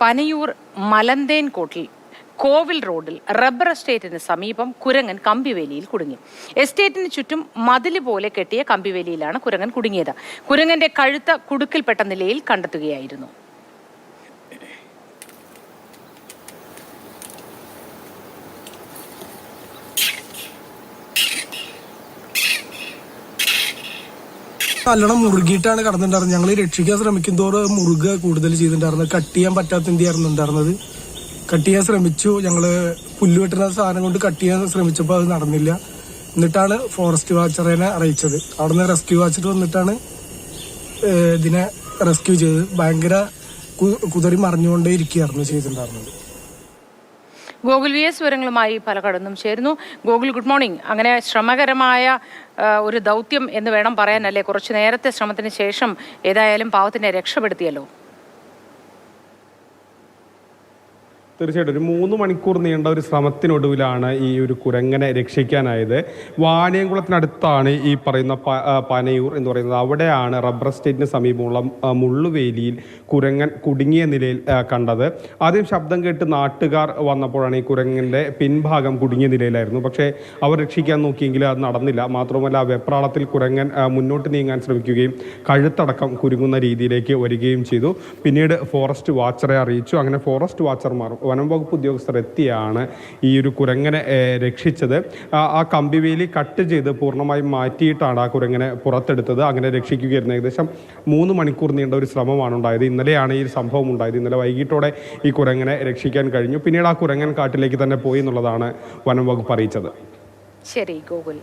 പനയൂർ മലന്തേൻകോട്ടിൽ കോവിൽ റോഡിൽ റബ്ബർ എസ്റ്റേറ്റിന് സമീപം കുരങ്ങൻ കമ്പിവേലിയിൽ കുടുങ്ങി. എസ്റ്റേറ്റിന് ചുറ്റും മതിൽ പോലെ കെട്ടിയ കമ്പിവേലിയിലാണ് കുരങ്ങൻ കുടുങ്ങിയത്. കുരങ്ങന്റെ കഴുത്ത കുടുക്കിൽപ്പെട്ട നിലയിൽ കണ്ടെത്തുകയായിരുന്നു. നല്ലോണം മുറുകിയിട്ടാണ് കടന്നിട്ടുണ്ടായിരുന്നത്. ഞങ്ങൾ രക്ഷിക്കാൻ ശ്രമിക്കും തോറും മുറുക കൂടുതൽ ചെയ്തിട്ടുണ്ടായിരുന്നത് കട്ട് ചെയ്യാൻ പറ്റാത്ത എന്തിയായിരുന്നു ഉണ്ടായിരുന്നത്? കട്ട് ചെയ്യാൻ ശ്രമിച്ചു. ഞങ്ങൾ പുല്ല് വെട്ടുന്ന സാധനം കൊണ്ട് കട്ട് ചെയ്യാൻ ശ്രമിച്ചപ്പോൾ അത് നടന്നില്ല. എന്നിട്ടാണ് ഫോറസ്റ്റ് വാച്ചറിനെ അറിയിച്ചത്. അവിടുന്ന് റെസ്ക്യൂ വാച്ചർ വന്നിട്ടാണ് ഇതിനെ റെസ്ക്യൂ ചെയ്തത്. ഭയങ്കര കുതിരി മറിഞ്ഞുകൊണ്ടേ ഇരിക്കുകയായിരുന്നു ചെയ്തിട്ടുണ്ടായിരുന്നത്. ഗോകുൽ വി എസ് വിവരങ്ങളുമായി പലകടന്നും ചേരുന്നു. Gokul good morning. അങ്ങനെ ശ്രമകരമായ ഒരു ദൗത്യം എന്ന് വേണം പറയാനല്ലേ? കുറച്ചു നേരത്തെ ശ്രമത്തിന് ശേഷം ഏതായാലും പാവത്തിനെ രക്ഷപ്പെടുത്തിയല്ലോ. തീർച്ചയായിട്ടും ഒരു മൂന്ന് മണിക്കൂർ നീണ്ട ഒരു ശ്രമത്തിനൊടുവിലാണ് ഈ ഒരു കുരങ്ങനെ രക്ഷിക്കാനായത്. വാണിയംകുളത്തിനടുത്താണ് ഈ പറയുന്ന പനയൂർ എന്ന് പറയുന്നത്. അവിടെയാണ് റബ്ബർ എസ്റ്റേറ്റിന് സമീപമുള്ള മുള്ളുവേലിയിൽ കുരങ്ങൻ കുടുങ്ങിയ നിലയിൽ കണ്ടത്. ആദ്യം ശബ്ദം കേട്ട് നാട്ടുകാർ വന്നപ്പോഴാണ് ഈ കുരങ്ങന്റെ പിൻഭാഗം കുടുങ്ങിയ നിലയിലായിരുന്നു. പക്ഷേ അവർ രക്ഷിക്കാൻ നോക്കിയെങ്കിൽ അത് നടന്നില്ല. മാത്രമല്ല വെപ്രാളത്തിൽ കുരങ്ങൻ മുന്നോട്ട് നീങ്ങാൻ ശ്രമിക്കുകയും കഴുത്തടക്കം കുരുങ്ങുന്ന രീതിയിലേക്ക് വരികയും ചെയ്തു. പിന്നീട് ഫോറസ്റ്റ് വാച്ചറെ അറിയിച്ചു. അങ്ങനെ ഫോറസ്റ്റ് വാച്ചർമാർ വനം വകുപ്പ് ഉദ്യോഗസ്ഥർ എത്തിയാണ് ഈ ഒരു കുരങ്ങനെ രക്ഷിച്ചത്. ആ കമ്പിവേലി കട്ട് ചെയ്ത് പൂർണമായും മാറ്റിയിട്ടാണ് ആ കുരങ്ങനെ പുറത്തെടുത്തത്. അങ്ങനെ രക്ഷിക്കുകയായിരുന്നു. ഏകദേശം മൂന്ന് മണിക്കൂർ നീണ്ട ഒരു ശ്രമമാണ് ഉണ്ടായത്. ഇന്നലെയാണ് ഈ സംഭവം ഉണ്ടായത്. ഇന്നലെ വൈകിട്ടോടെ ഈ കുരങ്ങനെ രക്ഷിക്കാൻ കഴിഞ്ഞു. പിന്നീട് ആ കുരങ്ങൻ കാട്ടിലേക്ക് തന്നെ പോയി എന്നുള്ളതാണ് വനം വകുപ്പ് അറിയിച്ചത്. ശരി ഗോകുൽ